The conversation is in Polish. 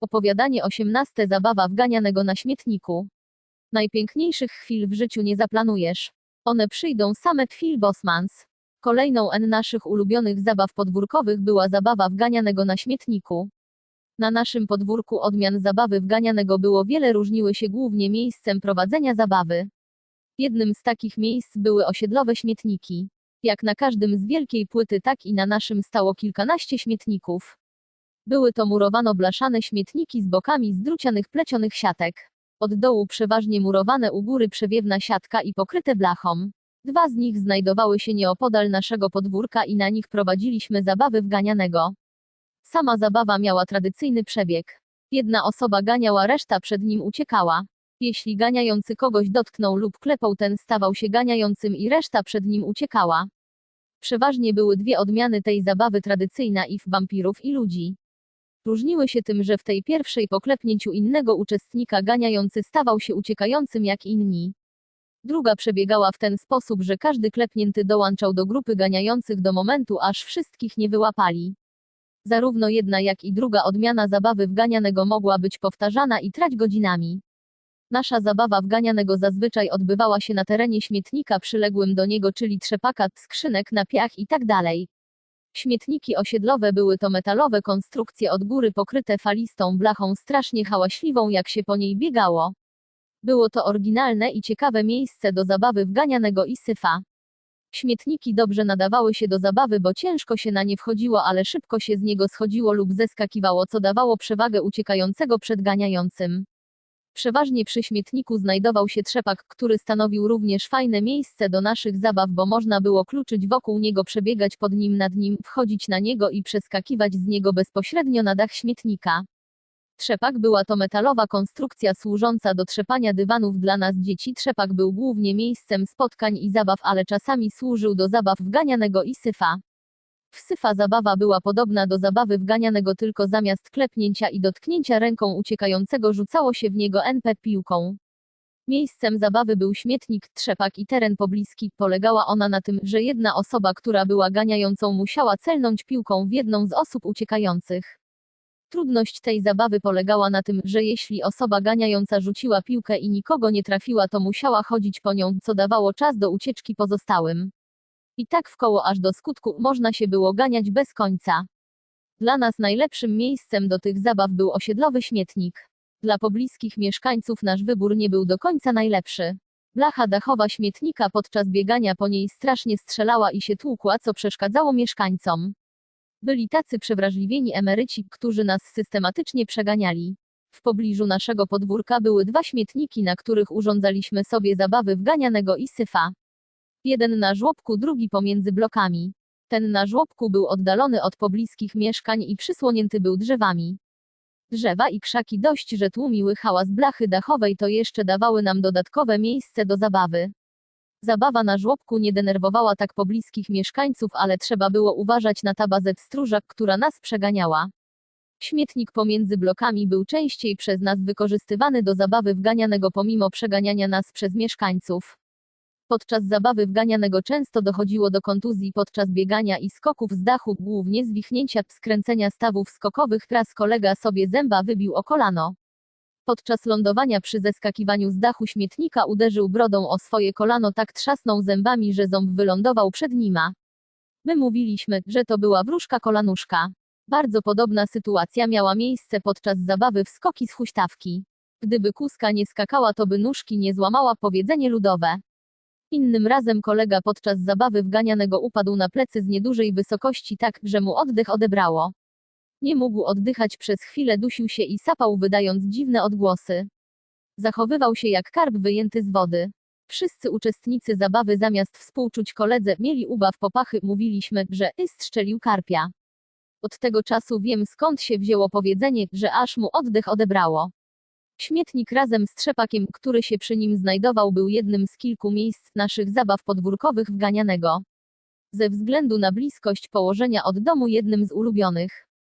Opowiadanie 18. Zabawa wganianego na śmietniku. Najpiękniejszych chwil w życiu nie zaplanujesz. One przyjdą same Phil Bosmans. Kolejną N naszych ulubionych zabaw podwórkowych była zabawa wganianego na śmietniku. Na naszym podwórku odmian zabawy wganianego było wiele różniły się głównie miejscem prowadzenia zabawy. Jednym z takich miejsc były osiedlowe śmietniki. Jak na każdym z wielkiej płyty tak i na naszym stało kilkanaście śmietników. Były to murowano-blaszane śmietniki z bokami z drucianych plecionych siatek. Od dołu przeważnie murowane u góry przewiewna siatka i pokryte blachą. Dwa z nich znajdowały się nieopodal naszego podwórka i na nich prowadziliśmy zabawy wganianego. Sama zabawa miała tradycyjny przebieg. Jedna osoba ganiała, reszta przed nim uciekała. Jeśli ganiający kogoś dotknął lub klepał, ten stawał się ganiającym i reszta przed nim uciekała. Przeważnie były dwie odmiany tej zabawy tradycyjna i w wampirów i ludzi. Różniły się tym, że w tej pierwszej po klepnięciu innego uczestnika ganiający stawał się uciekającym jak inni. Druga przebiegała w ten sposób, że każdy klepnięty dołączał do grupy ganiających do momentu, aż wszystkich nie wyłapali. Zarówno jedna jak i druga odmiana zabawy wganianego mogła być powtarzana i trać godzinami. Nasza zabawa wganianego zazwyczaj odbywała się na terenie śmietnika przyległym do niego, czyli trzepaka, skrzynek na piach i tak dalej. Śmietniki osiedlowe były to metalowe konstrukcje od góry pokryte falistą blachą strasznie hałaśliwą jak się po niej biegało. Było to oryginalne i ciekawe miejsce do zabawy wganianego i syfa. Śmietniki dobrze nadawały się do zabawy, bo ciężko się na nie wchodziło, ale szybko się z niego schodziło lub zeskakiwało, co dawało przewagę uciekającego przed ganiającym. Przeważnie przy śmietniku znajdował się trzepak, który stanowił również fajne miejsce do naszych zabaw, bo można było kluczyć wokół niego, przebiegać pod nim, nad nim, wchodzić na niego i przeskakiwać z niego bezpośrednio na dach śmietnika. Trzepak była to metalowa konstrukcja służąca do trzepania dywanów dla nas dzieci. Trzepak był głównie miejscem spotkań i zabaw, ale czasami służył do zabaw wganianego i syfa. W syfa zabawa była podobna do zabawy wganianego, tylko zamiast klepnięcia i dotknięcia ręką uciekającego rzucało się w niego NP piłką. Miejscem zabawy był śmietnik, trzepak i teren pobliski. Polegała ona na tym, że jedna osoba, która była ganiającą, musiała celnąć piłką w jedną z osób uciekających. Trudność tej zabawy polegała na tym, że jeśli osoba ganiająca rzuciła piłkę i nikogo nie trafiła, to musiała chodzić po nią, co dawało czas do ucieczki pozostałym. I tak w koło aż do skutku można się było ganiać bez końca. Dla nas najlepszym miejscem do tych zabaw był osiedlowy śmietnik. Dla pobliskich mieszkańców nasz wybór nie był do końca najlepszy. Blacha dachowa śmietnika podczas biegania po niej strasznie strzelała i się tłukła, co przeszkadzało mieszkańcom. Byli tacy przewrażliwieni emeryci, którzy nas systematycznie przeganiali. W pobliżu naszego podwórka były dwa śmietniki, na których urządzaliśmy sobie zabawy wganianego i syfa. Jeden na żłobku, drugi pomiędzy blokami. Ten na żłobku był oddalony od pobliskich mieszkań i przysłonięty był drzewami. Drzewa i krzaki dość, że tłumiły hałas blachy dachowej, to jeszcze dawały nam dodatkowe miejsce do zabawy. Zabawa na żłobku nie denerwowała tak pobliskich mieszkańców, ale trzeba było uważać na tabazę stróżak, która nas przeganiała. Śmietnik pomiędzy blokami był częściej przez nas wykorzystywany do zabawy wganianego pomimo przeganiania nas przez mieszkańców. Podczas zabawy wganianego często dochodziło do kontuzji podczas biegania i skoków z dachu, głównie zwichnięcia, skręcenia stawów skokowych. Raz kolega sobie zęba wybił o kolano. Podczas lądowania przy zeskakiwaniu z dachu śmietnika uderzył brodą o swoje kolano, tak trzasnął zębami, że ząb wylądował przed nima. My mówiliśmy, że to była wróżka kolanuszka. Bardzo podobna sytuacja miała miejsce podczas zabawy w skoki z huśtawki. Gdyby kuska nie skakała, to by nóżki nie złamała powiedzenie ludowe. Innym razem kolega podczas zabawy wganianego upadł na plecy z niedużej wysokości tak, że mu oddech odebrało. Nie mógł oddychać przez chwilę, dusił się i sapał, wydając dziwne odgłosy. Zachowywał się jak karp wyjęty z wody. Wszyscy uczestnicy zabawy zamiast współczuć koledze, mieli ubaw popachy, mówiliśmy, że y strzelił karpia. Od tego czasu wiem skąd się wzięło powiedzenie, że aż mu oddech odebrało. Śmietnik razem z trzepakiem, który się przy nim znajdował, był jednym z kilku miejsc naszych zabaw podwórkowych wganianego. Ze względu na bliskość położenia od domu jednym z ulubionych.